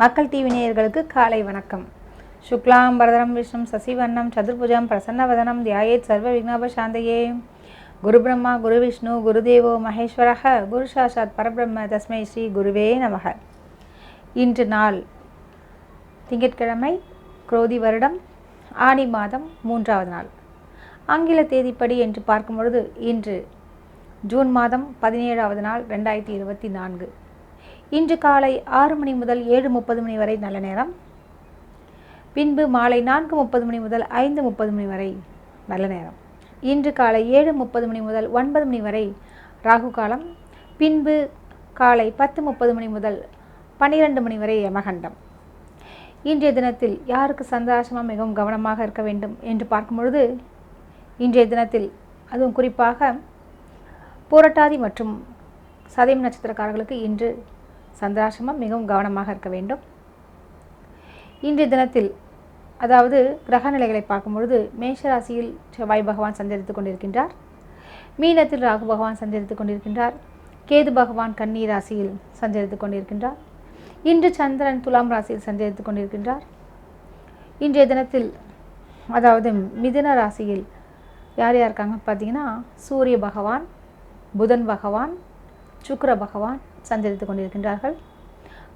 மக்கள் டிவி நேயர்களுக்கு காலை வணக்கம். சுக்லாம் பரதரம் விஷ்ணம் சசிவண்ணம் சதுர்புஜம் பிரசன்னவதனம் தியாயேத் சர்வ விக்னப சாந்தையே. குரு பிரம்மா குரு விஷ்ணு குருதேவோ மகேஸ்வரக குரு சாஷாத் பரபிரம்ம தஸ்மை ஸ்ரீ குருவே நமக. இன்று நாள் திங்கட்கிழமை குரோதி வருடம் ஆனி மாதம் மூன்றாவது நாள். ஆங்கில தேதிப்படி என்று பார்க்கும் பொழுது இன்று ஜூன் மாதம் பதினேழாவது நாள் ரெண்டாயிரத்தி இருபத்தி நான்கு. இன்று காலை ஆறு மணி முதல் ஏழு முப்பது மணி வரை நல்ல நேரம். பின்பு மாலை நான்கு முப்பது மணி முதல் ஐந்து முப்பது மணி வரை நல்ல நேரம். இன்று காலை ஏழு முப்பது மணி முதல் ஒன்பது மணி வரை ராகு காலம். பின்பு காலை பத்து முப்பது மணி முதல் பன்னிரெண்டு மணி வரை யமகண்டம். இன்றைய தினத்தில் யாருக்கு சந்தாசமாக மிகவும் கவனமாக இருக்க வேண்டும் என்று பார்க்கும் பொழுது இன்றைய தினத்தில் அதுவும் குறிப்பாக பூரட்டாதி மற்றும் சதயம் நட்சத்திரக்காரர்களுக்கு இன்று சந்திராசிரமம் மிகவும் கவனமாக இருக்க வேண்டும். இன்றைய தினத்தில் அதாவது கிரக நிலைகளை பார்க்கும் பொழுது மேஷ ராசியில் செவ்வாய் பகவான் சஞ்சரித்துக் கொண்டிருக்கின்றார். மீனத்தில் ராகு பகவான் சஞ்சரித்துக் கொண்டிருக்கின்றார். கேது பகவான் கன்னி ராசியில் சஞ்சரித்துக் கொண்டிருக்கின்றார். இன்று சந்திரன் துலாம் ராசியில் சஞ்சரித்துக் கொண்டிருக்கின்றார். இன்றைய தினத்தில் அதாவது மிதுன ராசியில் யார் யார் இருக்காங்க பார்த்தீங்கன்னா சூரிய பகவான் புதன் பகவான் சுக்கர பகவான் சஞ்சரித்து கொண்டிருக்கின்றார்கள்.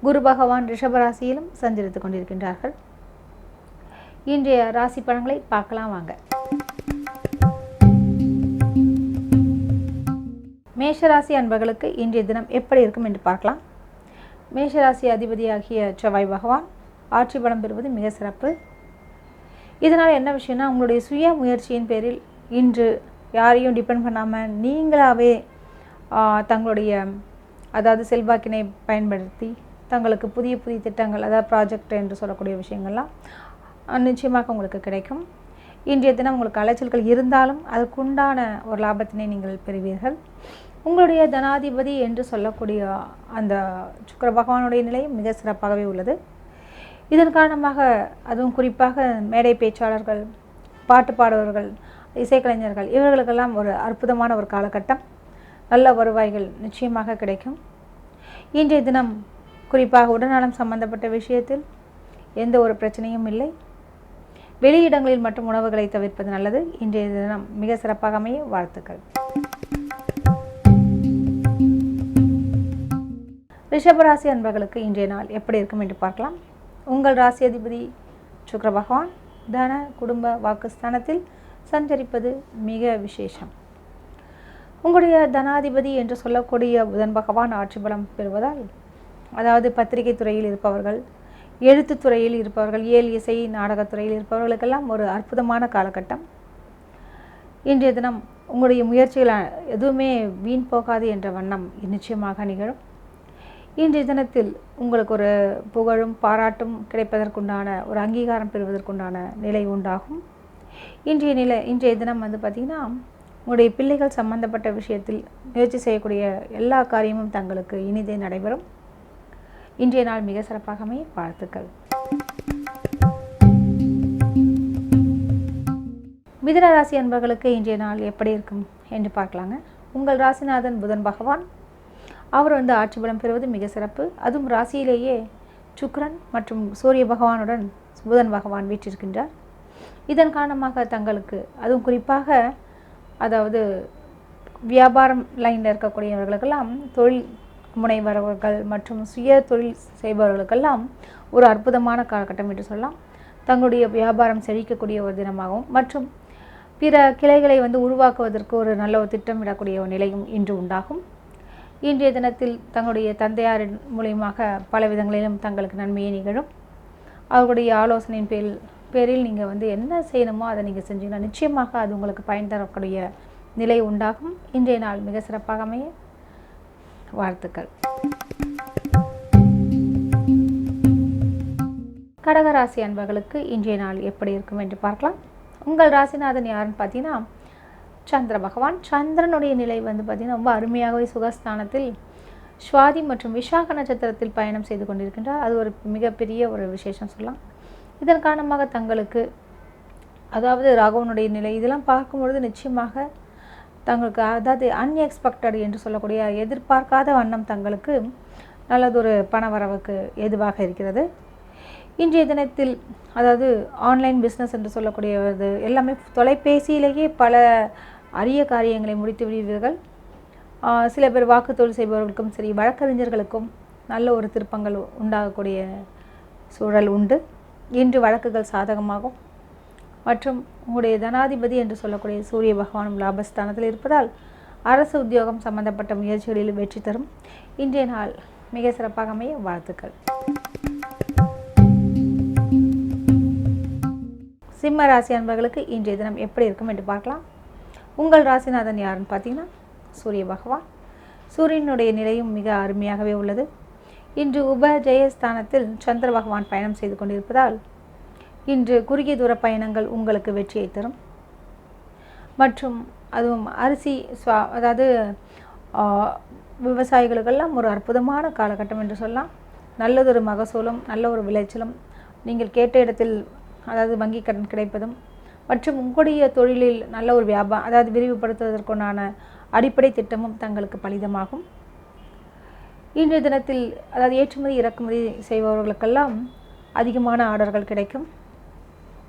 குரு பகவான் ரிஷபராசியிலும் சஞ்சரித்து கொண்டிருக்கின்றார்கள். இன்றைய ராசி பலன்களை பார்க்கலாம் வாங்க. மேஷராசி அன்பர்களுக்கு இன்றைய தினம் எப்படி இருக்கும் என்று பார்க்கலாம். மேஷராசி அதிபதியாகிய செவ்வாய் பகவான் ஆட்சி பலம் பெறுவது மிக சிறப்பு. இதனால் என்ன விஷயம்னா உங்களுடைய சுய முயற்சியின் பேரில் இன்று யாரையும் டிபெண்ட் பண்ணாமல் நீங்களாகவே தங்களுடைய அதாவது செல்வாக்கினை பயன்படுத்தி தங்களுக்கு புதிய புதிய திட்டங்கள் அதாவது ப்ராஜெக்ட் என்று சொல்லக்கூடிய விஷயங்கள்லாம் நிச்சயமாக உங்களுக்கு கிடைக்கும். இன்றைய தினம் உங்களுக்கு அலைச்சல்கள் இருந்தாலும் அதற்குண்டான ஒரு லாபத்தினை நீங்கள் பெறுவீர்கள். உங்களுடைய தனாதிபதி என்று சொல்லக்கூடிய அந்த சுக்கர பகவானுடைய நிலையும் மிக சிறப்பாகவே உள்ளது. இதன் காரணமாக அதுவும் குறிப்பாக மேடை பேச்சாளர்கள் பாட்டு பாடுபவர்கள் இசைக்கலைஞர்கள் இவர்களுக்கெல்லாம் ஒரு அற்புதமான ஒரு காலகட்டம். நல்ல வருவாய்கள் நிச்சயமாக கிடைக்கும். இன்றைய தினம் குறிப்பாக உடல்நலம் சம்பந்தப்பட்ட விஷயத்தில் எந்த ஒரு பிரச்சனையும் இல்லை. வெளியிடங்களில் மட்டும் உணவுகளை தவிர்ப்பது நல்லது. இன்றைய தினம் மிக சிறப்பாக அமைய வாழ்த்துக்கள். ரிஷபராசி அன்பர்களுக்கு இன்றைய நாள் எப்படி இருக்கும் என்று பார்க்கலாம். உங்கள் ராசி அதிபதி சுக்கர பகவான் தன குடும்ப வாக்குஸ்தானத்தில் சஞ்சரிப்பது மிக விசேஷம். உங்களுடைய தனாதிபதி என்று சொல்லக்கூடிய புதன் பகவான் ஆட்சி பலம் பெறுவதால் அதாவது பத்திரிகை துறையில் இருப்பவர்கள் எழுத்துத்துறையில் இருப்பவர்கள் இயல் இசை நாடகத்துறையில் இருப்பவர்களுக்கெல்லாம் ஒரு அற்புதமான காலகட்டம். இன்றைய தினம் உங்களுடைய முயற்சிகள் எதுவுமே வீண் போகாது என்ற வண்ணம் நிச்சயமாக நிகழும். இன்றைய தினத்தில் உங்களுக்கு ஒரு புகழும் பாராட்டும் கிடைப்பதற்குண்டான ஒரு அங்கீகாரம் பெறுவதற்குண்டான நிலை உண்டாகும். இன்றைய நிலை இன்றைய தினம் வந்து பார்த்திங்கன்னா உங்களுடைய பிள்ளைகள் சம்பந்தப்பட்ட விஷயத்தில் முயற்சி செய்யக்கூடிய எல்லா காரியமும் தங்களுக்கு இனிதே நடைபெறும். இன்றைய நாள் மிக சிறப்பாகவே வாழ்த்துக்கள். மிதுன ராசி அன்பர்களுக்கு இன்றைய நாள் எப்படி இருக்கும் என்று பார்க்கலாங்க. உங்கள் ராசிநாதன் புதன் பகவான். அவர் வந்து ஆட்சி பலம் பெறுவது மிக சிறப்பு. அதுவும் ராசியிலேயே சுக்ரன் மற்றும் சூரிய பகவானுடன் புதன் பகவான் வீற்றிருக்கின்றார். இதன் காரணமாக தங்களுக்கு அதுவும் குறிப்பாக அதாவது வியாபாரம் லைனில் இருக்கக்கூடியவர்களுக்கெல்லாம் தொழில் முனைவர்கள் மற்றும் சுய தொழில் செய்பவர்களுக்கெல்லாம் ஒரு அற்புதமான காலகட்டம் என்று சொல்லலாம். தங்களுடைய வியாபாரம் செழிக்கக்கூடிய ஒரு தினமாகவும் மற்றும் பிற கிளைகளை வந்து உருவாக்குவதற்கு ஒரு நல்ல ஒரு திட்டமிடக்கூடிய ஒரு நிலையும் இன்று உண்டாகும். இன்றைய தினத்தில் தங்களுடைய தந்தையாரின் மூலியமாக பல விதங்களிலும் தங்களுக்கு நன்மையை நிகழும். அவர்களுடைய ஆலோசனையின் பேரில் பேரில் நீங்கள் வந்து என்ன செய்யணுமோ அதை நீங்கள் செஞ்சீங்கன்னா நிச்சயமாக அது உங்களுக்கு பயன் தரக்கூடிய நிலை உண்டாகும். இன்றைய நாள் மிக சிறப்பாக அமைய வாழ்த்துக்கள். கடகராசி அன்பர்களுக்கு இன்றைய நாள் எப்படி இருக்கும் என்று பார்க்கலாம். உங்கள் ராசிநாதன் யாருன்னு பார்த்தீங்கன்னா சந்திர பகவான். சந்திரனுடைய நிலை வந்து பார்த்திங்கன்னா ரொம்ப அருமையாகவே சுகஸ்தானத்தில் சுவாதி மற்றும் விசாக நட்சத்திரத்தில் பயணம் செய்து கொண்டிருக்கின்றார். அது ஒரு மிகப்பெரிய ஒரு விசேஷம் சொல்லலாம். இதன் காரணமாக தங்களுக்கு அதாவது ராகவனுடைய நிலை இதெல்லாம் பார்க்கும்பொழுது நிச்சயமாக தங்களுக்கு அதாவது அன்எக்ஸ்பெக்டட் என்று சொல்லக்கூடிய எதிர்பார்க்காத வண்ணம் தங்களுக்கு நல்லதொரு பண வரவுக்கு ஏதுவாக இருக்கிறது. இன்றைய தினத்தில் அதாவது ஆன்லைன் பிஸ்னஸ் என்று சொல்லக்கூடியது எல்லாமே தொலைபேசியிலேயே பல அரிய காரியங்களை முடித்து விடுவீர்கள். சில பேர் வாக்குத்தொழில் செய்பவர்களுக்கும் சரி வழக்கறிஞர்களுக்கும் நல்ல ஒரு திருப்பங்கள் உண்டாகக்கூடிய சூழல் உண்டு. இன்று வழக்குகள் சாதகமாகும். மற்றும் உங்களுடைய தனாதிபதி என்று சொல்லக்கூடிய சூரிய பகவானும் லாபஸ்தானத்தில் இருப்பதால் அரசு உத்தியோகம் சம்பந்தப்பட்ட முயற்சிகளில் வெற்றி தரும். இன்றைய நாள் மிக சிறப்பாக அமைய வாழ்த்துக்கள். சிம்ம ராசி அன்பர்களுக்கு இன்றைய தினம் எப்படி இருக்கும் என்று பார்க்கலாம். உங்கள் ராசிநாதன் யாருன்னு பார்த்தீங்கன்னா சூரிய பகவான். சூரியனுடைய நிலையும் மிக அருமையாகவே உள்ளது. இன்று உப ஜெயஸ்தானத்தில் சந்திர பகவான் பயணம் செய்து கொண்டிருப்பதால் இன்று குறுகிய தூர பயணங்கள் உங்களுக்கு வெற்றியை தரும். மற்றும் அதுவும் அரிசி சுவா அதாவது விவசாயிகளுக்கெல்லாம் ஒரு அற்புதமான காலகட்டம் என்று சொல்லலாம். நல்லதொரு மகசூலும் நல்ல ஒரு விளைச்சலும் நீங்கள் கேட்ட இடத்தில் அதாவது வங்கி கடன் கிடைப்பதும் மற்றும் உங்களுடைய தொழிலில் நல்ல ஒரு வியாபாரம் அதாவது விரிவுபடுத்துவதற்குண்டான அடிப்படை திட்டமும் தங்களுக்கு பலிதமாகும். இன்றைய தினத்தில் அதாவது ஏற்றுமதி இறக்குமதி செய்பவர்களுக்கெல்லாம் அதிகமான ஆர்டர்கள் கிடைக்கும்.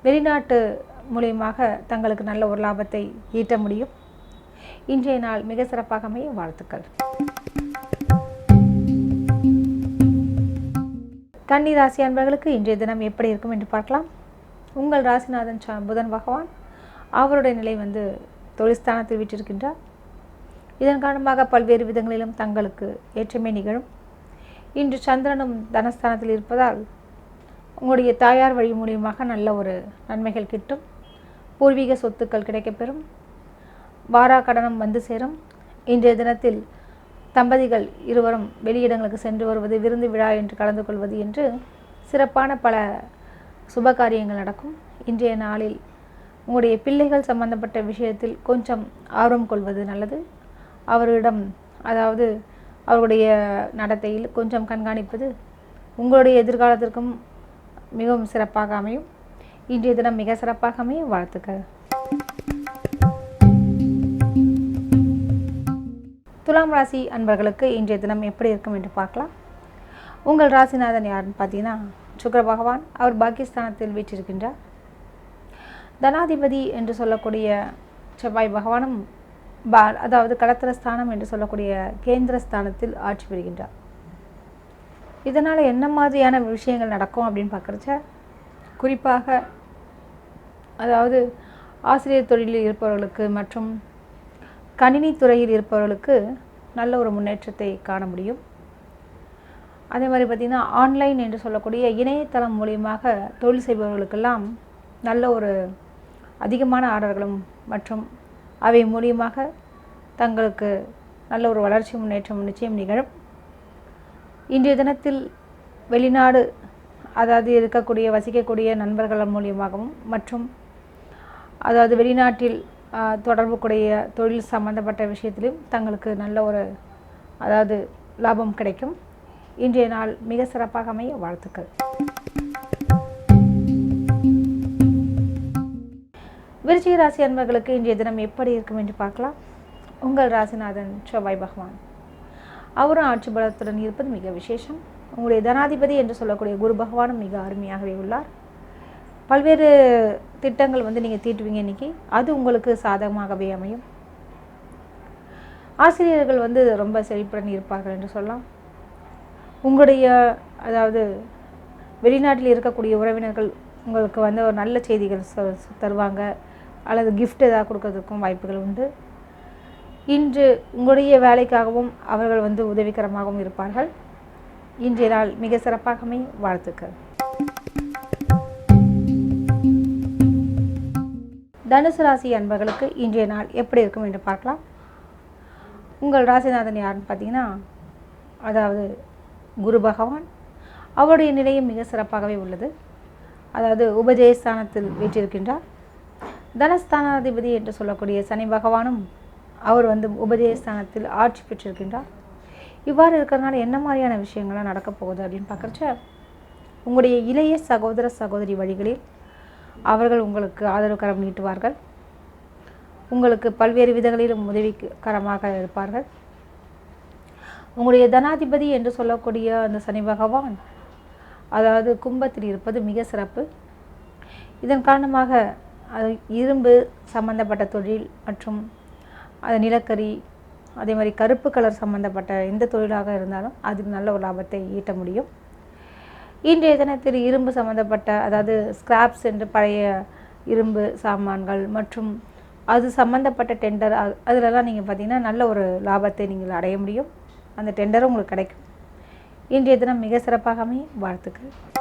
வெளிநாட்டு மூலியமாக தங்களுக்கு நல்ல ஒரு லாபத்தை ஈட்ட முடியும். இன்றைய நாள் மிக சிறப்பாக அமைய வாழ்த்துக்கள். கன்னி ராசி அன்பர்களுக்கு இன்றைய தினம் எப்படி இருக்கும் என்று பார்க்கலாம். உங்கள் ராசிநாதன் புதன் பகவான் அவருடைய நிலை வந்து தொழில்ஸ்தானத்தில் விட்டிருக்கின்றார் இதன் காரணமாக பல்வேறு விதங்களிலும் தங்களுக்கு ஏற்றமே நிகழும். இன்று சந்திரனும் தனஸ்தானத்தில் இருப்பதால் உங்களுடைய தாயார் வழி மூலியமாக நல்ல ஒரு நன்மைகள் கிட்டும். பூர்வீக சொத்துக்கள் கிடைக்கப்பெறும். வாரா கடனம் வந்து சேரும். இன்றைய தினத்தில் தம்பதிகள் இருவரும் வெளியிடங்களுக்கு சென்று வருவது விருந்து விழா என்று கலந்து கொள்வது என்று சிறப்பான பல சுப காரியங்கள் நடக்கும். இன்றைய நாளில் உங்களுடைய பிள்ளைகள் சம்பந்தப்பட்ட விஷயத்தில் கொஞ்சம் ஆர்வம் கொள்வது நல்லது. அவர்களிடம் அதாவது அவர்களுடைய நடத்தையில் கொஞ்சம் கண்காணிப்பது உங்களுடைய எதிர்காலத்திற்கும் மிகவும் சிறப்பாக அமையும். இன்றைய தினம் மிக சிறப்பாக அமையும். வாழ்த்துக்கள். துலாம் ராசி அன்பர்களுக்கு இன்றைய தினம் எப்படி இருக்கும் என்று பார்க்கலாம். உங்கள் ராசிநாதன் யாருன்னு பார்த்தீங்கன்னா சுக்கர பகவான் அவர் பாகிஸ்தானத்தில் வீற்றிருக்கின்றார். தனாதிபதி என்று சொல்லக்கூடிய செவ்வாய் பகவானும் பா அதாவது களத்திரஸ்தானம் என்று சொல்லக்கூடிய கேந்திர ஸ்தானத்தில் ஆட்சி பெறுகின்றார் இதனால் என்ன மாதிரியான விஷயங்கள் நடக்கும் அப்படின்னு பார்க்குறச்ச குறிப்பாக அதாவது ஆசிரியர் தொழிலில் இருப்பவர்களுக்கு மற்றும் கணினி துறையில் இருப்பவர்களுக்கு நல்ல ஒரு முன்னேற்றத்தை காண முடியும். அதே மாதிரி பார்த்திங்கன்னா ஆன்லைன் என்று சொல்லக்கூடிய இணையதளம் மூலியமாக தொழில் செய்பவர்களுக்கெல்லாம் நல்ல ஒரு அதிகமான ஆர்டர்களும் மற்றும் அவை மூலியமாக தங்களுக்கு நல்ல ஒரு வளர்ச்சி முன்னேற்றம் நிச்சயம் நிகழும். இன்றைய தினத்தில் வெளிநாடு அதாவது இருக்கக்கூடிய வசிக்கக்கூடிய நண்பர்கள் மூலியமாகவும் மற்றும் அதாவது வெளிநாட்டில் ஆ, தொழில் சம்பந்தப்பட்ட விஷயத்திலும் தங்களுக்கு நல்ல ஒரு அதாவது லாபம் கிடைக்கும். இன்றைய நாள் மிக சிறப்பாக அமைய வாழ்த்துக்கள். விருச்சிக ராசி அன்பர்களுக்கு இன்றைய தினம் எப்படி இருக்கும் என்று பார்க்கலாம். உங்கள் ராசிநாதன் செவ்வாய் பகவான். அவரும் ஆட்சி பலத்துடன் இருப்பது மிக விசேஷம். உங்களுடைய தனாதிபதி என்று சொல்லக்கூடிய குரு பகவானும் மிக அருமையாகவே உள்ளார். பல்வேறு திட்டங்கள் வந்து நீங்கள் தீட்டுவீங்க இன்னைக்கு. அது உங்களுக்கு சாதகமாகவே அமையும். ஆசிரியர்கள் வந்து ரொம்ப செழிப்புடன் இருப்பார்கள் என்று சொல்லலாம். உங்களுடைய அதாவது வெளிநாட்டில் இருக்கக்கூடிய உறவினர்கள் உங்களுக்கு வந்து ஒரு நல்ல செய்திகள் தருவாங்க. அல்லது கிஃப்ட் ஏதாவது கொடுக்கறதுக்கும் வாய்ப்புகள் உண்டு. இன்று உங்களுடைய வேலைக்காகவும் அவர்கள் வந்து உதவிகரமாகவும் இருப்பார்கள். இன்றைய நாள் மிக சிறப்பாகவே வாழ்த்துக்கள். தனுசு ராசி அன்பர்களுக்கு இன்றைய நாள் எப்படி இருக்கும் என்று பார்க்கலாம். உங்கள் ராசிநாதன் யாருன்னு பார்த்தீங்கன்னா அதாவது குரு பகவான். அவருடைய நிலையும் மிக சிறப்பாகவே உள்ளது. அதாவது உபஜயஸ்தானத்தில் வீற்றிருக்கின்றார். தனஸ்தானாதிபதி என்று சொல்லக்கூடிய சனி பகவானும் அவர் வந்து உபஜயஸ்தானத்தில் ஆட்சி பெற்றிருக்கின்றார். இவ்வாறு இருக்கிறதுனால என்ன மாதிரியான விஷயங்கள்லாம் நடக்கப் போகுது அப்படின்னு பார்க்குறச்ச உங்களுடைய இளைய சகோதர சகோதரி வழிகளில் அவர்கள் உங்களுக்கு ஆதரவு கரம் நீட்டுவார்கள். உங்களுக்கு பல்வேறு விதங்களிலும் உதவிகரமாக இருப்பார்கள். உங்களுடைய தனாதிபதி என்று சொல்லக்கூடிய அந்த சனி பகவான் அதாவது கும்பத்தில் இருப்பது மிக சிறப்பு. இதன் காரணமாக அது இரும்பு சம்பந்தப்பட்ட தொழில் மற்றும் அது நிலக்கரி அதே மாதிரி கருப்பு கலர் சம்பந்தப்பட்ட எந்த தொழிலாக இருந்தாலும் அது நல்ல ஒரு லாபத்தை ஈட்ட முடியும். இன்றைய தினத்தில் இரும்பு சம்பந்தப்பட்ட அதாவது ஸ்கிராப்ஸ் என்று பழைய இரும்பு சாமான்கள் மற்றும் அது சம்பந்தப்பட்ட டெண்டர் அதிலெல்லாம் நீங்கள் பார்த்தீங்கன்னா நல்ல ஒரு லாபத்தை நீங்கள் அடைய முடியும். அந்த டெண்டரும் உங்களுக்கு கிடைக்கும். இன்றைய தினம் மிக சிறப்பாக அமையும். வாழ்த்துக்கள்.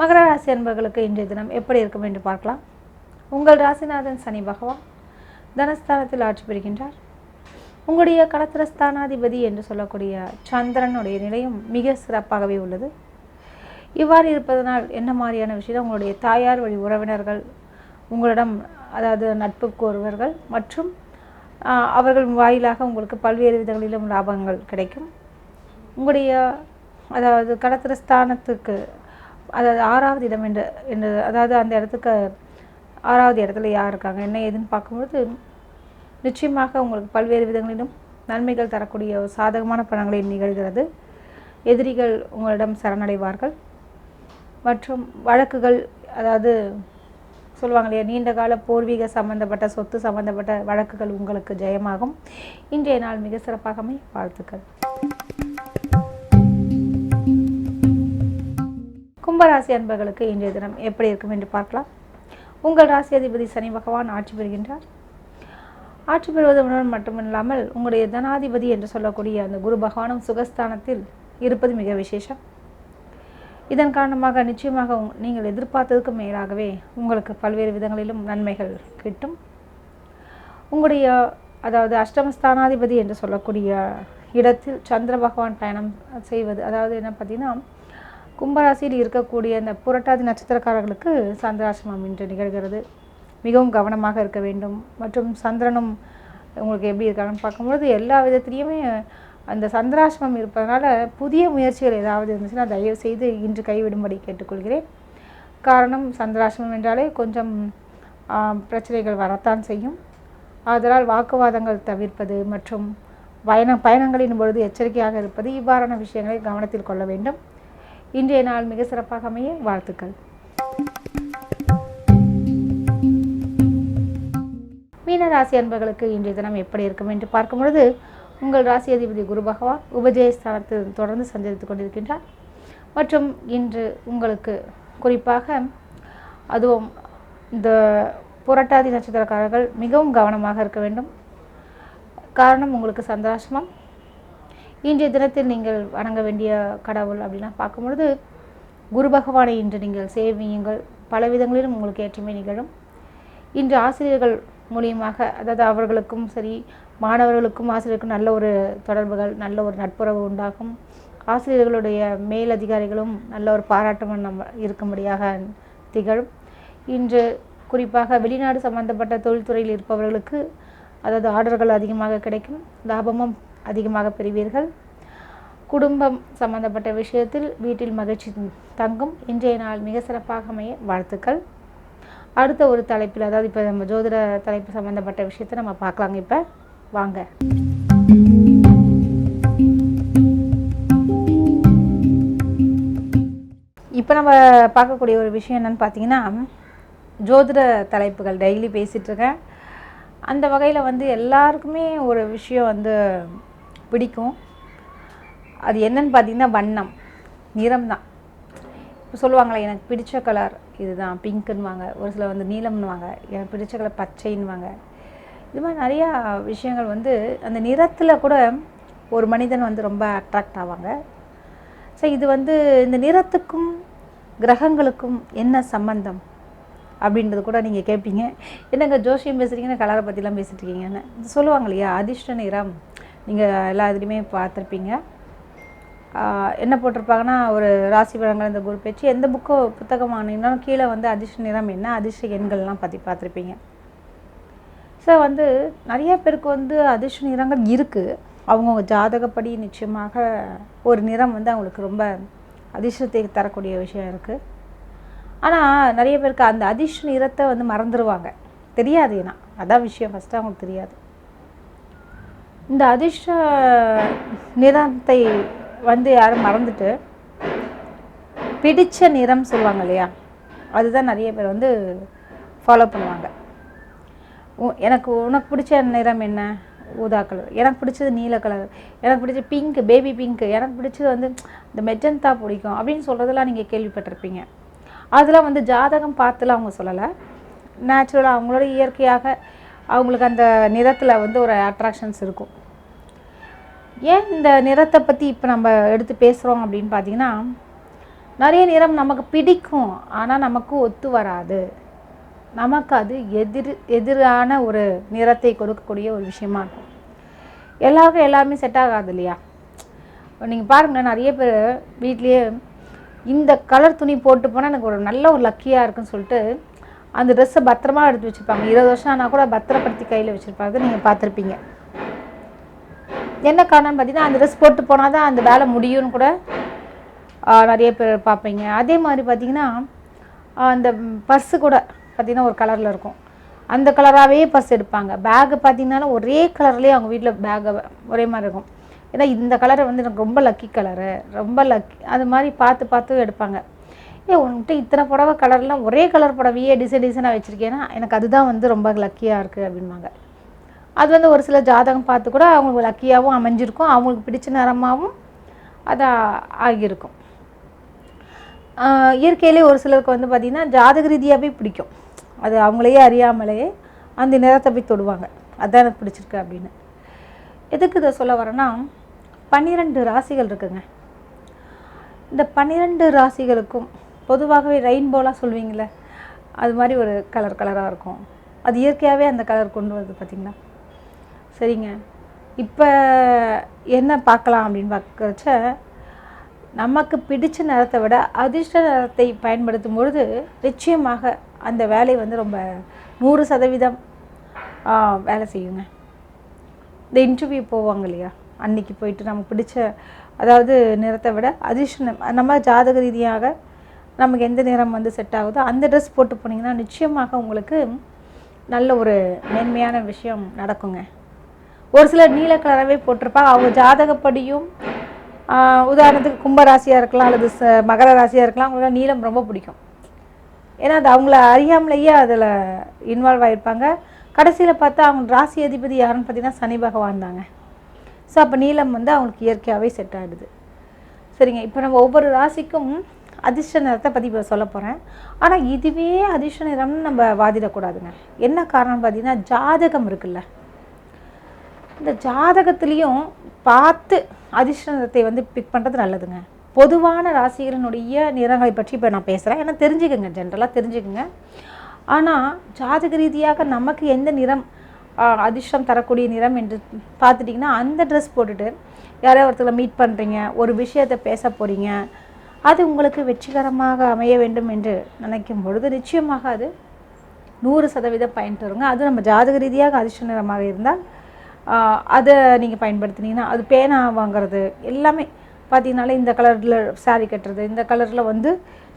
மகர ராசி அன்பர்களுக்கு இன்றைய தினம் எப்படி இருக்கும் என்று பார்க்கலாம். உங்கள் ராசிநாதன் சனி பகவான் தனஸ்தானத்தில் ஆட்சி பெறுகின்றார் உங்களுடைய களத்திரஸ்தானாதிபதி என்று சொல்லக்கூடிய சந்திரனுடைய நிலையும் மிக சிறப்பாகவே உள்ளது. இவ்வாறு இருப்பதனால் என்ன மாதிரியான விஷயம்? உங்களுடைய தாயார் வழி உறவினர்கள் உங்களிடம் அதாவது நட்பு கோருவர்கள் மற்றும் அவர்கள் வாயிலாக உங்களுக்கு பல்வேறு விதங்களிலும் லாபங்கள் கிடைக்கும். உங்களுடைய அதாவது கடத்திரஸ்தானத்துக்கு அதாவது ஆறாவது இடம் என்று என்று அதாவது அந்த இடத்துக்கு ஆறாவது இடத்துல யார் இருக்காங்க என்ன ஏதுன்னு பார்க்கும்பொழுது நிச்சயமாக உங்களுக்கு பல்வேறு விதங்களிலும் நன்மைகள் தரக்கூடிய ஒரு சாதகமான பலன்களை நிகழ்கிறது. எதிரிகள் உங்களிடம் சரணடைவார்கள். மற்றும் வழக்குகள் அதாவது சொல்லுவாங்க இல்லையா நீண்ட கால பூர்வீக சம்பந்தப்பட்ட சொத்து சம்பந்தப்பட்ட வழக்குகள் உங்களுக்கு ஜெயமாகும். இன்றைய நாள் மிக சிறப்பாகவே வாழ்த்துக்கள். கும்பராசி அன்பர்களுக்கு இன்றைய தினம் எப்படி இருக்கும் என்று பார்க்கலாம். உங்கள் ராசி அதிபதி சனி பகவான் ஆட்சி பெறுகின்றார். ஆட்சி பெறுவதுடன் மட்டுமில்லாமல் உங்களுடைய தனாதிபதி என்று சொல்லக்கூடிய அந்த குரு பகவானும் சுகஸ்தானத்தில் இருப்பது மிக விசேஷம். இதன் காரணமாக நிச்சயமாக உங்- நீங்கள் எதிர்பார்த்ததுக்கு மேலாகவே உங்களுக்கு பல்வேறு விதங்களிலும் நன்மைகள் கிட்டும். உங்களுடைய அதாவது அஷ்டமஸ்தானாதிபதி என்று சொல்லக்கூடிய இடத்தில் சந்திர பகவான் பயணம் செய்வது அதாவது என்ன பார்த்தீங்கன்னா கும்பராசியில் இருக்கக்கூடிய அந்த புரட்டாதி நட்சத்திரக்காரர்களுக்கு சந்திராசிரமம் இன்று நிகழ்கிறது. மிகவும் கவனமாக இருக்க வேண்டும். மற்றும் சந்திரனும் உங்களுக்கு எப்படி இருக்காங்கன்னு பார்க்கும்பொழுது எல்லா விதத்துலேயுமே அந்த சந்திராசிரமம் இருப்பதனால புதிய முயற்சிகள் ஏதாவது இருந்துச்சுன்னா தயவு செய்து இன்று கைவிடும்படி கேட்டுக்கொள்கிறேன். காரணம் சந்திராசிரமம் என்றாலே கொஞ்சம் பிரச்சனைகள் வரத்தான் செய்யும். ஆதலால் வாக்குவாதங்கள் தவிர்ப்பது மற்றும் பயண பயணங்களின் பொழுது எச்சரிக்கையாக இருப்பது இவ்வாறான விஷயங்களை கவனத்தில் கொள்ள வேண்டும். இன்றைய நாள் மிக சிறப்பாக அமைய வாழ்த்துக்கள். மீன ராசி அன்பர்களுக்கு இன்றைய தினம் எப்படி இருக்கும் என்று பார்க்கும் பொழுது உங்கள் ராசி அதிபதி குரு பகவான் உபஜயஸ்தானத்தில் தொடர்ந்து சஞ்சரித்துக் கொண்டிருக்கின்றார். மற்றும் இன்று உங்களுக்கு குறிப்பாக அதுவும் இந்த புரட்டாதி நட்சத்திரக்காரர்கள் மிகவும் கவனமாக இருக்க வேண்டும். காரணம் உங்களுக்கு சந்திராசிரமம் இன்றைய தினத்தில் நீங்கள் வணங்க வேண்டிய கடவுள் அப்படின்னா பார்க்கும்பொழுது குரு பகவானை இன்று நீங்கள் சேவியுங்கள். பல விதங்களிலும் உங்களுக்கு ஏற்றுமை நிகழும். இன்று ஆசிரியர்கள் மூலியமாக அதாவது அவர்களுக்கும் சரி மாணவர்களுக்கும் ஆசிரியருக்கும் நல்ல ஒரு தொடர்புகள் நல்ல ஒரு நட்புறவு உண்டாகும். ஆசிரியர்களுடைய மேல் அதிகாரிகளும் நல்ல ஒரு பாராட்டம் நம்ம இருக்கும்படியாக திகழும். இன்று குறிப்பாக வெளிநாடு சம்பந்தப்பட்ட தொழில்துறையில் இருப்பவர்களுக்கு அதாவது ஆர்டர்கள் அதிகமாக கிடைக்கும். லாபமும் அதிகமாக பெறுவீர்கள். குடும்பம் சம்பந்தப்பட்ட விஷயத்தில் வீட்டில் மகிழ்ச்சி தங்கும். இன்றைய நாள் மிக சிறப்பாக அமைய வாழ்த்துக்கள். அடுத்த ஒரு தலைப்பில் அதாவது இப்போ நம்ம ஜோதிட தலைப்பு சம்பந்தப்பட்ட விஷயத்தை நம்ம பார்க்கலாங்க இப்போ வாங்க. இப்போ நம்ம பார்க்கக்கூடிய ஒரு விஷயம் என்னென்னு பார்த்தீங்கன்னா ஜோதிட தலைப்புகள். டெய்லி பேசிகிட்ருக்கேன் அந்த வகையில் வந்து எல்லாருக்குமே ஒரு விஷயம் வந்து பிடிக்கும். அது என்னன்னு பார்த்தீங்கன்னா வண்ணம். நிறம் தான் இப்போ சொல்லுவாங்களே எனக்கு பிடிச்ச கலர் இதுதான் பிங்க்குன்னுவாங்க ஒரு சிலர் வந்து நீலம்னுவாங்க. எனக்கு பிடிச்ச கலர் பச்சைன்னுவாங்க. இது மாதிரி நிறையா விஷயங்கள் வந்து அந்த நிறத்தில் கூட ஒரு மனிதன் வந்து ரொம்ப அட்ராக்ட் ஆவாங்க. ஸோ இது வந்து இந்த நிறத்துக்கும் கிரகங்களுக்கும் என்ன சம்பந்தம் அப்படின்றது கூட நீங்கள் கேட்பீங்க என்னங்க ஜோஷியம் பேசுகிறீங்கன்னு கலரை பற்றிலாம் பேசிட்டு இருக்கீங்கன்னு. சொல்லுவாங்க இல்லையா அதிர்ஷ்ட நிறம். நீங்கள் எல்லா இதுலேயுமே பார்த்துருப்பீங்க. என்ன போட்டிருப்பாங்கன்னா ஒரு ராசி பலன்கள் இந்த குரு பேச்சு எந்த புக்கோ புத்தகம் வாங்கினாலும் கீழே வந்து அதிர்ஷ்ட நிறம் என்ன அதிர்ஷ்ட எண்கள்லாம் பற்றி பார்த்துருப்பீங்க. ஸோ வந்து நிறைய பேருக்கு வந்து அதிர்ஷ்ட நிறங்கள் இருக்குது அவங்கவுங்க ஜாதகப்படி நிச்சயமாக ஒரு நிறம் வந்து அவங்களுக்கு ரொம்ப அதிர்ஷ்டத்தை தரக்கூடிய விஷயம் இருக்குது ஆனால் நிறைய பேருக்கு அந்த அதிர்ஷ்ட நிறத்தை வந்து மறந்துடுவாங்க தெரியாது ஏன்னா. அதான் விஷயம் ஃபஸ்ட்டு அவங்களுக்கு தெரியாது. இந்த அதிர்ஷ்ட நிறத்தை வந்து யாரும் மறந்துட்டு பிடித்த நிறம் சொல்லுவாங்க இல்லையா? அதுதான் நிறைய பேர் வந்து ஃபாலோ பண்ணுவாங்க. உ- எனக்கு உனக்கு பிடிச்ச நிறம் என்ன? ஊதா கலர் எனக்கு பிடிச்சது நீல கலர் எனக்கு பிடிச்ச பிங்க் பேபி பிங்க் எனக்கு பிடிச்சது வந்து இந்த மெஜந்தா பிடிக்கும் அப்படின்னு சொல்கிறதெல்லாம் நீங்கள் கேள்விப்பட்டிருப்பீங்க. அதெல்லாம் வந்து ஜாதகம் பார்த்துலாம் அவங்க சொல்லலை. நேச்சுரலாக அவங்களோட இயற்கையாக அவங்களுக்கு அந்த நிறத்தில் வந்து ஒரு அட்ராக்ஷன்ஸ் இருக்கும். ஏன் இந்த நிறத்தை பற்றி இப்போ நம்ம எடுத்து பேசுகிறோம் அப்படின்னு பார்த்தீங்கன்னா நிறைய நிறம் நமக்கு பிடிக்கும் ஆனால் நமக்கு ஒத்து வராது. நமக்கு அது எதிர் எதிரான ஒரு நிறத்தை கொடுக்கக்கூடிய ஒரு விஷயமா இருக்கும். எல்லாருக்கும் எல்லாருமே செட் ஆகாது இல்லையா? நீங்கள் பாருங்களேன் நிறைய பேர் வீட்லேயே இந்த கலர் துணி போட்டு போனால் எனக்கு ஒரு நல்ல ஒரு லக்கியாக இருக்குன்னு சொல்லிட்டு அந்த ட்ரெஸ்ஸை பத்திரமா எடுத்து வச்சுருப்பாங்க. இருபது வருஷம் ஆனால் கூட பத்திரப்படுத்தி கையில் வச்சுருப்பாங்க. நீங்கள் பார்த்துருப்பீங்க. என்ன காரணம்னு பார்த்தீங்கன்னா அந்த ட்ரெஸ் போட்டு போனால் தான் அந்த வேலை முடியும்னு கூட நிறைய பேர் பார்ப்பீங்க. அதே மாதிரி பார்த்தீங்கன்னா அந்த பர்ஸு கூட பார்த்தீங்கன்னா ஒரு கலரில் இருக்கும். அந்த கலராகவே பர்ஸ் எடுப்பாங்க. பேகு பார்த்தீங்கன்னாலும் ஒரே கலர்லேயே அவங்க வீட்டில் பேகை ஒரே மாதிரி இருக்கும். ஏன்னா இந்த கலரை வந்து எனக்கு ரொம்ப லக்கி கலரு ரொம்ப லக்கி அது மாதிரி பார்த்து பார்த்து எடுப்பாங்க. ஏ உன்கிட்ட இத்தனை புடவை கலர்லாம் ஒரே கலர் புடவையே டிசைன் டிசைனாக வச்சுருக்கேன்னா எனக்கு அதுதான் வந்து ரொம்ப லக்கியாக இருக்குது அப்படின்பாங்க. அது வந்து ஒரு சில ஜாதகம் பார்த்து கூட அவங்களுக்கு லக்கியாகவும் அமைஞ்சிருக்கும். அவங்களுக்கு பிடிச்ச நிறமாகவும் அதாக ஆகியிருக்கும். இயற்கையிலே ஒரு சிலருக்கு வந்து பார்த்திங்கன்னா ஜாதக ரீதியாகவே பிடிக்கும். அது அவங்களையே அறியாமலேயே அந்த நிறத்தை போய் தொடுவாங்க. அதான் எனக்கு பிடிச்சிருக்கு அப்படின்னு. எதுக்கு இதை சொல்ல வரேன்னா பன்னிரெண்டு ராசிகள் இருக்குங்க. இந்த பன்னிரெண்டு ராசிகளுக்கும் பொதுவாகவே ரெயின்போலாம் சொல்லுவீங்களே அது மாதிரி ஒரு கலர் கலராக இருக்கும். அது இயற்கையாகவே அந்த கலர் கொண்டு வருது பார்த்திங்கன்னா சரிங்க. இப்போ என்ன பார்க்கலாம் அப்படின்னு பார்க்குறச்ச நமக்கு பிடிச்ச நிறத்தை விட அதிர்ஷ்ட நிறத்தை பயன்படுத்தும் பொழுது நிச்சயமாக அந்த வேலை வந்து ரொம்ப நூறு சதவீதம் வேலை செய்யுங்க. இந்த இன்டர்வியூ போவாங்க இல்லையா? அன்னைக்கு போயிட்டு நமக்கு பிடிச்ச அதாவது நிறத்தை விட அதிர்ஷ்டம் நம்ம ஜாதக ரீதியாக நமக்கு எந்த நிறம் வந்து செட் ஆகுதோ அந்த ட்ரெஸ் போட்டு போனீங்கன்னா நிச்சயமாக உங்களுக்கு நல்ல ஒரு மேன்மையான விஷயம் நடக்குங்க. ஒரு சிலர் நீல கலராகவே போட்டிருப்பாங்க. அவங்க ஜாதகப்படியும் உதாரணத்துக்கு கும்பராசியாக இருக்கலாம் அல்லது ச மகர ராசியாக இருக்கலாம் அவங்களுக்கு நீளம் ரொம்ப பிடிக்கும். ஏன்னா அது அவங்கள அறியாமலேயே அதில் இன்வால்வ் ஆகிருப்பாங்க கடைசியில் பார்த்தா அவங்க ராசி அதிபதி யாருன்னு பார்த்தீங்கன்னா சனி பகவான் தாங்க. ஸோ அப்போ நீளம் வந்து அவங்களுக்கு இயற்கையாகவே செட் ஆகிடுது சரிங்க. இப்போ நம்ம ஒவ்வொரு ராசிக்கும் அதிர்ஷ்ட நிறத்தை பற்றி இப்போ சொல்ல போகிறேன் ஆனால் இதுவே அதிர்ஷ்ட நிறம்னு நம்ம வாதிடக்கூடாதுங்க. என்ன காரணம் பார்த்தீங்கன்னா ஜாதகம் இருக்குல்ல. இந்த ஜாதகத்துலேயும் பார்த்து அதிர்ஷ்ட நிறத்தை வந்து பிக் பண்ணுறது நல்லதுங்க. பொதுவான ராசிகளினுடைய நிறங்களை பற்றி இப்போ நான் பேசுகிறேன் ஏன்னா தெரிஞ்சுக்கங்க. ஜென்ரலாக தெரிஞ்சுக்கோங்க. ஆனால் ஜாதக ரீதியாக நமக்கு எந்த நிறம் அதிர்ஷ்டம் தரக்கூடிய நிறம் என்று பார்த்துட்டிங்கன்னா அந்த ட்ரெஸ் போட்டுட்டு யாரையோ ஒருத்தரை மீட் பண்ணுறீங்க ஒரு விஷயத்தை பேச போகிறீங்க அது உங்களுக்கு வெற்றிகரமாக அமைய வேண்டும் என்று நினைக்கும் பொழுது நிச்சயமாக அது நூறு சதவீதம் பயன் தருங்க. அது நம்ம ஜாதக ரீதியாக அதிர்ஷ்ட நிறமாக இருந்தால் அதை நீங்கள் பயன்படுத்தினீங்கன்னா அது பேனா வாங்குறது எல்லாமே. பார்த்தீங்கனாலே இந்த கலரில் சாரீ கட்டுறது இந்த கலரில் வந்து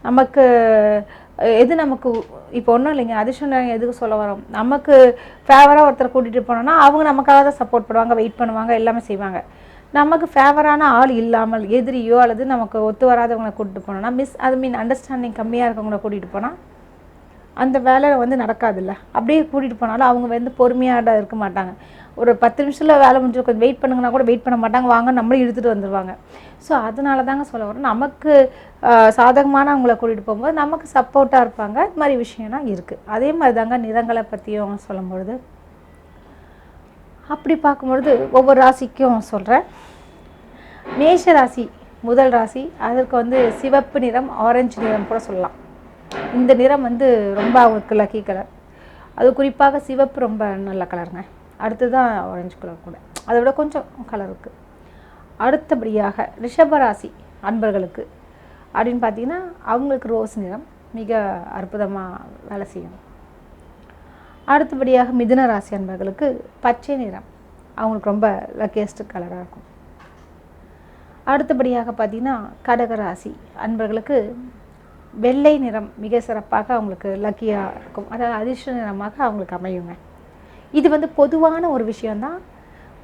நமக்கு எது நமக்கு இப்போ ஒன்றும் இல்லைங்க அதிர்ஷ்டம் எதுக்கு சொல்ல வரோம். நமக்கு ஃபேவராக ஒருத்தரை கூட்டிகிட்டு போனோம்னா அவங்க நமக்காக தான் சப்போர்ட் பண்ணுவாங்க வெயிட் பண்ணுவாங்க எல்லாமே செய்வாங்க. நமக்கு ஃபேவரான ஆள் இல்லாமல் எதிரியோ அல்லது நமக்கு ஒத்து வராதவங்களை கூட்டிகிட்டு போனோம்னா மிஸ் அது மீன் அண்டர்ஸ்டாண்டிங் கம்மியாக இருக்கவங்கள கூட்டிகிட்டு போனால் அந்த வேலை வந்து நடக்காதுல்ல. அப்படியே கூட்டிகிட்டு போனாலும் அவங்க வந்து பொறுமையாக இருக்க மாட்டாங்க. ஒரு பத்து நிமிஷத்தில் வேலை முடிஞ்சு கொஞ்சம் வெயிட் பண்ணுங்கன்னா கூட வெயிட் பண்ண மாட்டாங்க. வாங்க நம்மளும் இழுத்துட்டு வந்துடுவாங்க ஸோ அதனால தாங்க சொல்ல வரோம் நமக்கு சாதகமான சாதகமானவங்களை கூட்டிகிட்டு போகும்போது நமக்கு சப்போர்ட்டாக இருப்பாங்க. இது மாதிரி விஷயம்லாம் இருக்குது அதே மாதிரி தாங்க நிறங்களை பற்றியும் சொல்லும்பொழுது. அப்படி பார்க்கும்பொழுது ஒவ்வொரு ராசிக்கும் சொல்கிறேன் மேஷ ராசி முதல் ராசி அதற்கு வந்து சிவப்பு நிறம் ஆரஞ்சு நிறம் கூட சொல்லலாம். இந்த நிறம் வந்து ரொம்ப அவங்களுக்கு லக்கி கலர் அது குறிப்பாக சிவப்பு ரொம்ப நல்ல கலருங்க அடுத்து தான் ஆரஞ்சு கலர் கூட. அதை விட கொஞ்சம் கலர் இருக்குது அடுத்தபடியாக ரிஷபராசி அன்பர்களுக்கு அப்படின்னு பார்த்தீங்கன்னா அவங்களுக்கு ரோஸ் நிறம் மிக அற்புதமாக வேலை செய்யும். அடுத்தபடியாக மிதுன ராசி அன்பர்களுக்கு பச்சை நிறம் அவங்களுக்கு ரொம்ப லக்கியஸ்ட் கலராக இருக்கும். அடுத்தபடியாக பார்த்தீங்கன்னா கடக ராசி அன்பர்களுக்கு வெள்ளை நிறம் மிக சிறப்பாக அவங்களுக்கு லக்கியாக இருக்கும். அதாவது அதிர்ஷ்ட நிறமாக அவங்களுக்கு அமையுங்க. இது வந்து பொதுவான ஒரு விஷயந்தான்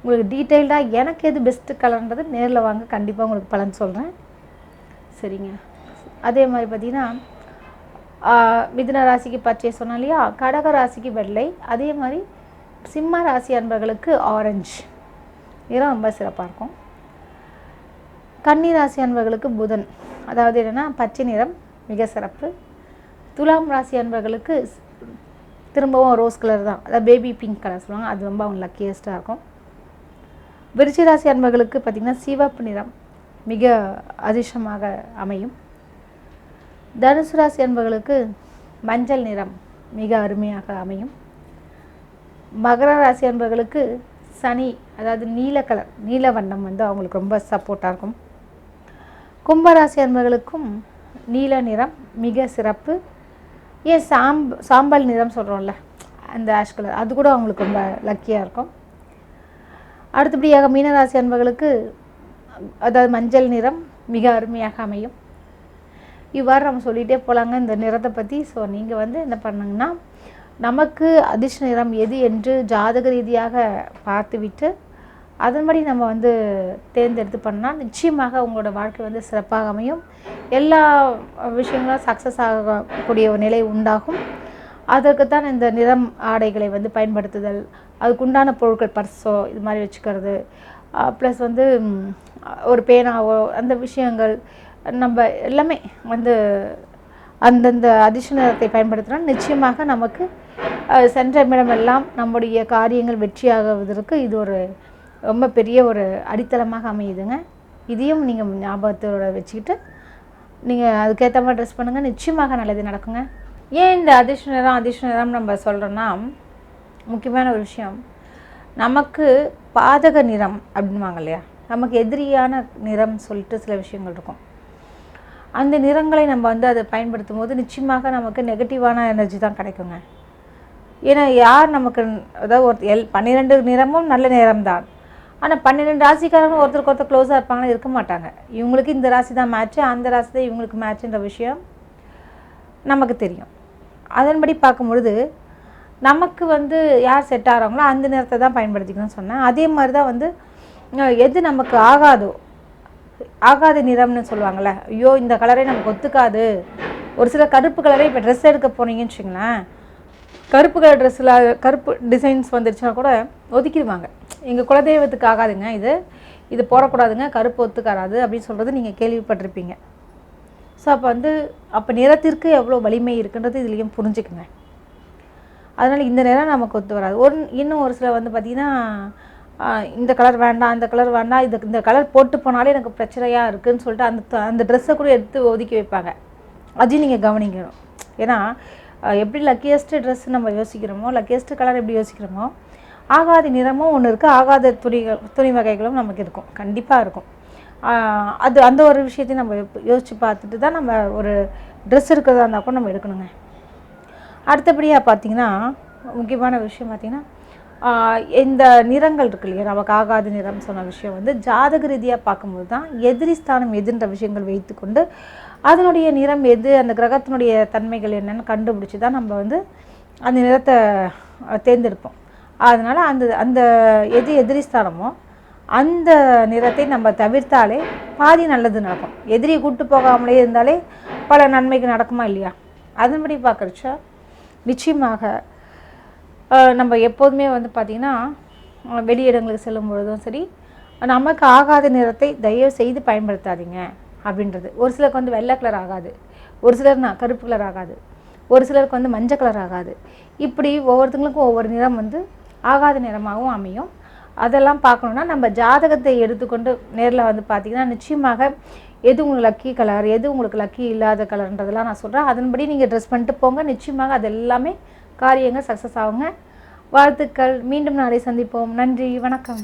உங்களுக்கு டீட்டெயில்டாக எனக்கு எது பெஸ்ட்டு கலர்ன்றது நேரில் வாங்க கண்டிப்பாக உங்களுக்கு பலன் சொல்கிறேன் சரிங்க. அதே மாதிரி பார்த்தீங்கன்னா மிதுன ராசிக்கு பச்சை சொன்னோம் இல்லையா? கடக ராசிக்கு வெள்ளை அதே மாதிரி சிம்ம ராசி அன்பர்களுக்கு ஆரஞ்சு இதெல்லாம் ரொம்ப சிறப்பாக இருக்கும். கன்னி ராசி அன்பர்களுக்கு புதன். அதாவது என்னென்னா பச்சை நிறம் மிக சிறப்பு. துலாம் ராசி அன்பர்களுக்கு திரும்பவும் ரோஸ் கலர் தான். அதாவது பேபி பிங்க் கலர் சொல்லுவாங்க. அது ரொம்ப அவங்க லக்கியஸ்ட்டாக இருக்கும். விருச்சிராசி அன்பர்களுக்கு பார்த்திங்கன்னா சிவப்பு நிறம் மிக அதிர்ஷ்டமாக அமையும். தனுசு ராசி அன்பர்களுக்கு மஞ்சள் நிறம் மிக அருமையாக அமையும். மகர ராசி அன்பர்களுக்கு சனி அதாவது நீல கலர் நீல வண்ணம் வந்து அவங்களுக்கு ரொம்ப சப்போர்ட்டாக இருக்கும். கும்பராசி அன்பர்களுக்கும் நீல நிறம் மிக சிறப்பு. ஏன் சாம்ப சாம்பல் நிறம் சொல்கிறோம்ல அந்த ஆஷ் கலர் அது கூட அவங்களுக்கு ரொம்ப லக்கியாக இருக்கும். அடுத்தபடியாக மீனராசி அன்பர்களுக்கு அதாவது மஞ்சள் நிறம் மிக அருமையாக அமையும். இவ்வாறு நம்ம சொல்லிகிட்டே போகலாங்க இந்த நிறத்தை பற்றி ஸோ நீங்கள் வந்து என்ன பண்ணுங்கன்னா நமக்கு அதிர்ஷ்ட நிறம் எது என்று ஜாதக ரீதியாக பார்த்துவிட்டு அதன்படி நம்ம வந்து தேர்ந்தெடுத்து பண்ணால் நிச்சயமாக உங்களோட வாழ்க்கை வந்து சிறப்பாக அமையும். எல்லா விஷயங்களும் சக்ஸஸ் ஆகக்கூடிய ஒரு நிலை உண்டாகும். அதற்குத்தான் இந்த நிறம் ஆடைகளை வந்து பயன்படுத்துதல் அதுக்குண்டான பொருட்கள் பர்ஸோ இது மாதிரி வச்சுக்கிறது. ப்ளஸ் வந்து ஒரு பேனாவோ அந்த விஷயங்கள் நம்ம எல்லாமே வந்து அந்தந்த அதிர்ஷ்ட நிறத்தை பயன்படுத்தினால் நிச்சயமாக நமக்கு சென்ற இடமெல்லாம் நம்முடைய காரியங்கள் வெற்றியாகுவதற்கு இது ஒரு ரொம்ப பெரிய ஒரு அடித்தளமாக அமையுதுங்க. இதையும் நீங்கள் ஞாபகத்தோட வச்சுக்கிட்டு நீங்கள் அதுக்கேற்ற மாதிரி ட்ரெஸ் பண்ணுங்கள் நிச்சயமாக நல்லது நடக்குங்க. ஏன் இந்த அதிர்ஷ்ட நேரம் அதிர்ஷ்ட நேரம் நம்ம சொல்கிறோன்னா முக்கியமான ஒரு விஷயம். நமக்கு பாதக நிறம் அப்படின்வாங்க இல்லையா? நமக்கு எதிரியான நிறம் சொல்லிட்டு சில விஷயங்கள் இருக்கும். அந்த நிறங்களை நம்ம வந்து அதை பயன்படுத்தும் போது நிச்சயமாக நமக்கு நெகட்டிவான எனர்ஜி தான் கிடைக்குங்க. ஏன்னா யார் நமக்கு அதாவது ஒரு எல் பன்னிரெண்டு நிறமும் நல்ல நிறம் தான் ஆனால் பன்னிரெண்டு ராசிக்காரங்க ஒருத்தருக்கு ஒருத்தர் க்ளோஸாக இருப்பாங்கன்னு இருக்க மாட்டாங்க. இவங்களுக்கு இந்த ராசி தான் மேட்ச்சு அந்த ராசி தான் இவங்களுக்கு மேட்ச்சுன்ற விஷயம் நமக்கு தெரியும். அதன்படி பார்க்கும்பொழுது நமக்கு வந்து யார் செட் ஆகிறாங்களோ அந்த நிறத்தை தான் பயன்படுத்திக்கணும்னு சொன்னேன். அதே மாதிரி தான் வந்து எது நமக்கு ஆகாதோ ஆகாத நிறம்னு சொல்லுவாங்கள்ல ஐயோ இந்த கலரே நமக்கு ஒத்துக்காது. ஒரு சில கருப்பு கலரே இப்போ ட்ரெஸ் எடுக்க போனீங்கன்னு வச்சுங்களேன் கருப்பு கலர் ட்ரெஸ்ஸில் கருப்பு டிசைன்ஸ் வந்துருச்சுன்னா கூட ஒதுக்கிடுவாங்க. எங்கள் குலதெய்வத்துக்கு ஆகாதுங்க இது. இது போடக்கூடாதுங்க கருப்பு ஒத்துக்காராது அப்படின்னு சொல்கிறது நீங்கள் கேள்விப்பட்டிருப்பீங்க. ஸோ அப்போ வந்து அப்போ நிறத்திற்கு எவ்வளோ வலிமை இருக்குன்றது இதுலேயும் புரிஞ்சுக்குங்க. அதனால் இந்த நிறம் நமக்கு ஒத்து வராது. ஒரு இன்னும் ஒரு சில வந்து பார்த்திங்கன்னா இந்த கலர் வேண்டாம் அந்த கலர் வேண்டாம் இது இந்த கலர் போட்டு போனாலே எனக்கு பிரச்சனையாக இருக்குதுன்னு சொல்லிட்டு அந்த அந்த ட்ரெஸ்ஸை கூட எடுத்து ஒதுக்கி வைப்பாங்க. அதையும் நீங்கள் கவனிக்கணும். ஏன்னா எப்படி லக்கியஸ்ட்டு ட்ரெஸ் நம்ம யோசிக்கிறோமோ லக்கியஸ்ட்டு கலர் எப்படி யோசிக்கிறோமோ ஆகாத நிறமும் ஒன்று இருக்குது ஆகாத துணிகள் துணி வகைகளும் நமக்கு இருக்கும். கண்டிப்பாக இருக்கும். அது அந்த ஒரு விஷயத்தையும் நம்ம யோ- பார்த்துட்டு தான் நம்ம ஒரு ட்ரெஸ் இருக்கிறதா இருந்தால் கூட நம்ம எடுக்கணுங்க. அடுத்தபடியாக பார்த்தீங்கன்னா முக்கியமான விஷயம் பார்த்திங்கன்னா இந்த நிறங்கள் இருக்கு இல்லையா? நமக்கு ஆகாத நிறம் சொன்ன விஷயம் வந்து ஜாதக ரீதியாக பார்க்கும்போது தான் எதிரி ஸ்தானம் எதுன்ற விஷயங்கள் வைத்துக்கொண்டு அதனுடைய நிறம் எது அந்த கிரகத்தினுடைய தன்மைகள் என்னென்னு கண்டுபிடிச்சி தான் நம்ம வந்து அந்த நிறத்தை தேர்ந்தெடுப்போம். அதனால் அந்த அந்த எது எதிரி ஸ்தானமோ அந்த நிறத்தை நம்ம தவிர்த்தாலே பாதி நல்லது நடக்கும். எதிரியை கூட்டு போகாமலே இருந்தாலே பல நன்மைக்கு நடக்குமா இல்லையா? அதன்படி பார்க்குறச்ச நிச்சயமாக நம்ம எப்போதுமே வந்து பார்த்திங்கன்னா வெளியிடங்களுக்கு செல்லும் பொழுதும் சரி நமக்கு ஆகாத நிறத்தை தயவு செய்து பயன்படுத்தாதீங்க அப்படின்றது. ஒரு சிலருக்கு வந்து வெள்ளை கலர் ஆகாது. ஒரு சிலர் நான் கருப்பு கலர் ஆகாது. ஒரு சிலருக்கு வந்து மஞ்சள் கலர் ஆகாது. இப்படி ஒவ்வொருத்தங்களுக்கும் ஒவ்வொரு நிறம் வந்து ஆகாத நிறமாகவும் அமையும். அதெல்லாம் பார்க்கணுன்னா நம்ம ஜாதகத்தை எடுத்துக்கொண்டு நேரில் வந்து பார்த்திங்கன்னா நிச்சயமாக எது உங்களுக்கு லக்கி கலர் எது உங்களுக்கு லக்கி இல்லாத கலர்ன்றதெல்லாம் நான் சொல்கிறேன் அதன்படி நீங்கள் ட்ரெஸ் பண்ணிட்டு போங்க. நிச்சயமாக அது எல்லாமே காரியங்கள் சக்ஸஸ் ஆகுங்க. வாழ்த்துக்கள். மீண்டும் நாளை சந்திப்போம். நன்றி. வணக்கம்.